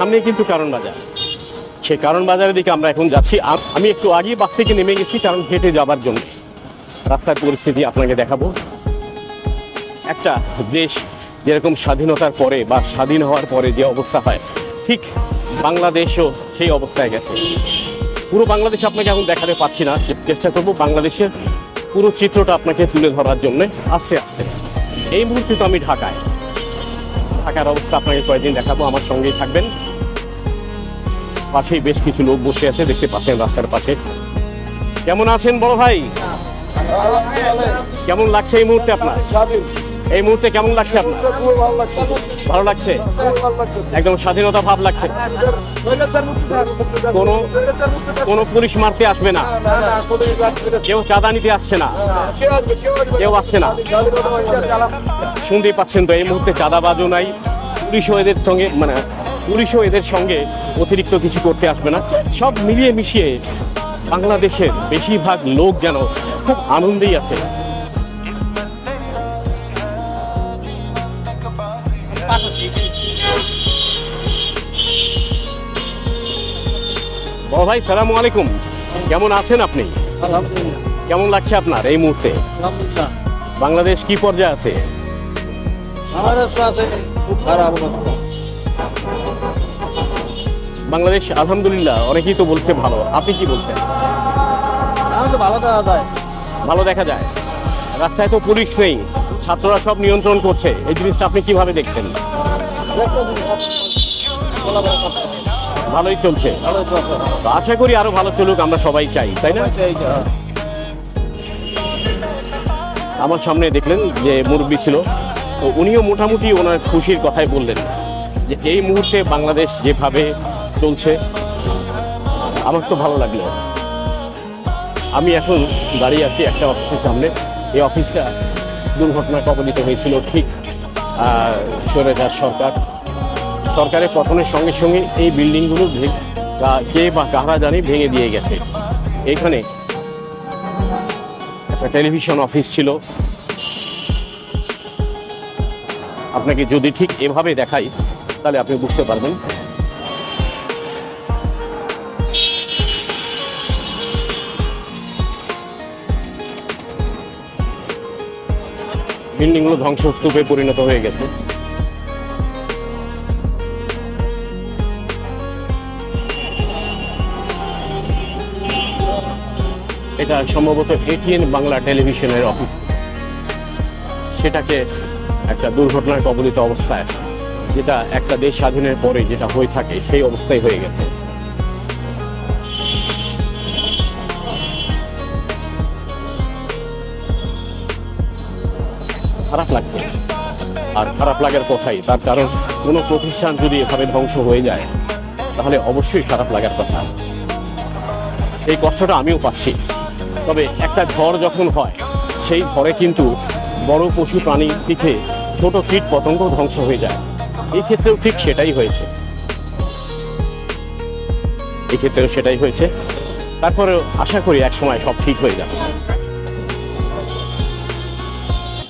সামনে কিন্তু কারণ বাজার। সেই কারণ বাজারের দিকে আমরা এখন যাচ্ছি। আম- একটু আগে বাস থেকে নেমে গেছি, কারণ হেঁটে যাবার জন্য। রাস্তার পরিস্থিতি আপনাকে দেখাবো। একটা দেশ যেরকম স্বাধীনতার পরে বা স্বাধীন হওয়ার পরে যে অবস্থা হয়, ঠিক বাংলাদেশও সেই অবস্থায় গেছে। পুরো বাংলাদেশ আপনাকে এখন দেখাতে পাচ্ছি না চেষ্টা করব বাংলাদেশের পুরো চিত্রটা আপনাকে তুলে ধরার জন্য। আস্তে আস্তে। এই মুহূর্তে তো আমি ঢাকায়। ঢাকার অবস্থা আপনাকে কয়েকদিন দেখাবো, আমার সঙ্গেই থাকবেন। পাশেই বেশ কিছু লোক বসে আছে, দেখতে পাচ্ছেন রাস্তার পাশে। কেমন আছেন বড় ভাই? কেমন লাগছে এই মুহূর্তে আপনার? এই মুহূর্তে কেমন লাগছে আপনার? ভালো লাগছে? একদম স্বাধীনতা ভাব লাগছে। কোনো- কোনো পুলিশ মারতে আসবে না। কেউ চাঁদা নিতে আসছে না। কেউ আসছে না। শুনতেই পাচ্ছেন তো, এই মুহূর্তে চাঁদাবাজও নাই। পুলিশও এদের সঙ্গে মানে পুলিশও এদের সঙ্গে অতিরিক্ত কিছু করতে আসবে না। সব মিলিয়ে মিশিয়ে বাংলাদেশের বেশিরভাগ লোক যেন খুব আনন্দেই আছে। বড় ভাই সালামু আলাইকুম। কেমন আছেন আপনি? কেমন লাগছে আপনার এই মুহূর্তে? বাংলাদেশ কি পর্যায়ে আছে? আমার আছে খুব খারাপ অবস্থা। বাংলাদেশ আলহামদুলিল্লাহ অনেকেই তো বলছে ভালো। আপনি কি বলছেন? ভালো দেওয়া যায়। ভালো দেখা যায়? রাস্তায় তো পুলিশ নেই ছাত্ররা সব নিয়ন্ত্রণ করছে। এই জিনিসটা আপনি কীভাবে দেখছেন? ভালোই চলছে। আশা করি আরও ভালো চলুক আমরা সবাই চাই তাই না? আমার সামনে দেখলেন যে মুরব্বী ছিল তো উনিও মোটামুটি ওনার খুশির কথাই বললেন যে এই মুহূর্তে বাংলাদেশ যেভাবে চলছে। আমার তো ভালো লাগল। আমি এখন দাঁড়িয়ে আছি একটা অফিসের সামনে। এই অফিসটা দুর্ঘটনা কবলিত হয়েছিল ঠিক সরে সরেদার সরকার। সরকারের পতনের সঙ্গে সঙ্গে এই বিল্ডিংগুলো কে বা কারা জানি ভেঙে দিয়ে গেছে। এখানে একটা টেলিভিশন অফিস ছিল। আপনাকে যদি ঠিক এভাবে দেখাই, তাহলে আপনি বুঝতে পারবেন। বিল্ডিংগুলো ধ্বংসস্তূপে পরিণত হয়ে গেছে। এটা সম্ভবত এটিএন বাংলা টেলিভিশনের অফিস। সেটাকে একটা দুর্ঘটনায় কবলিত অবস্থায়, যেটা একটা দেশ স্বাধীনের পরে যেটা হয়ে থাকে, সেই অবস্থায় হয়ে গেছে। খারাপ লাগছে আর খারাপ লাগার কথাই, তার কারণ কোনো প্রতিষ্ঠান যদি এভাবে ধ্বংস হয়ে যায়, তাহলে অবশ্যই খারাপ লাগার কথা। সেই কষ্টটা আমিও পাচ্ছি। তবে একটা ঝড় যখন হয়, সেই ঝড়ে কিন্তু বড় পশু প্রাণী পিঠে ছোট কীট পতঙ্গ ধ্বংস হয়ে যায়। এই ক্ষেত্রেও ঠিক সেটাই হয়েছে। এই ক্ষেত্রেও সেটাই হয়েছে। তারপরে আশা করি এক সময় সব ঠিক হয়ে যাবে।